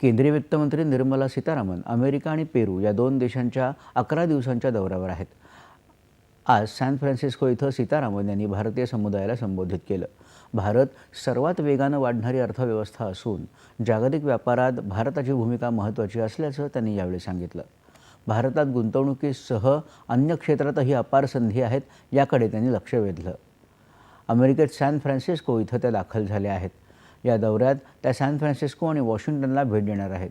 केंद्रीय वित्तमंत्री निर्मला सीतारामन अमेरिका आणि पेरू या दोन देशांच्या अकरा दिवसांच्या दौऱ्यावर आहेत. आज सॅन फ्रान्सिस्को इथं सीतारामन यांनी भारतीय समुदायाला संबोधित केलं. भारत सर्वात वेगानं वाढणारी अर्थव्यवस्था असून जागतिक व्यापारात भारताची भूमिका महत्त्वाची असल्याचं त्यांनी यावेळी सांगितलं. भारतात गुंतवणुकीसह अन्य क्षेत्रातही अपार संधी आहेत याकडे त्यांनी लक्ष वेधलं. अमेरिकेत सॅन फ्रान्सिस्को इथं त्या दाखल झाल्या आहेत. या दौऱ्यात त्या सॅन फ्रान्सिस्को आणि वॉशिंग्टनला भेट देणार आहेत.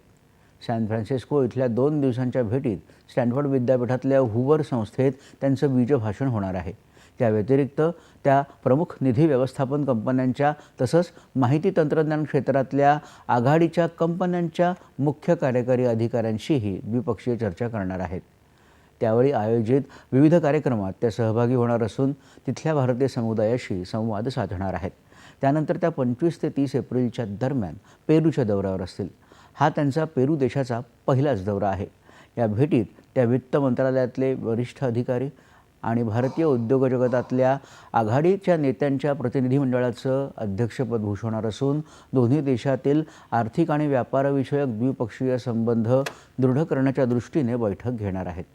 सॅन फ्रान्सिस्को इथल्या दोन दिवसांच्या भेटीत स्टॅनफोर्ड विद्यापीठातल्या हुवर संस्थेत त्यांचं बीजभाषण होणार आहे. त्या व्यतिरिक्त त्या प्रमुख निधी व्यवस्थापन कंपन्यांच्या तसंच माहिती तंत्रज्ञान क्षेत्रातल्या आघाडीच्या कंपन्यांच्या मुख्य कार्यकारी अधिकाऱ्यांशीही द्विपक्षीय चर्चा करणार आहेत. त्यावेळी आयोजित विविध कार्यक्रमात त्या सहभागी होणार असून तिथल्या भारतीय समुदायाशी संवाद साधणार आहेत. त्यानंतर त्या पंचवीस ते तीस एप्रिलच्या दरम्यान पेरूच्या दौऱ्यावर असतील. हा त्यांचा पेरू देशाचा पहिलाच दौरा आहे. या भेटीत त्या वित्त मंत्रालयातले वरिष्ठ अधिकारी आणि भारतीय उद्योग जगतातल्या आघाडीच्या नेत्यांच्या प्रतिनिधीमंडळाचं अध्यक्षपद भूषवणार असून दोन्ही देशातील आर्थिक आणि व्यापारविषयक द्विपक्षीय संबंध दृढ करण्याच्या दृष्टीने बैठक घेणार आहेत.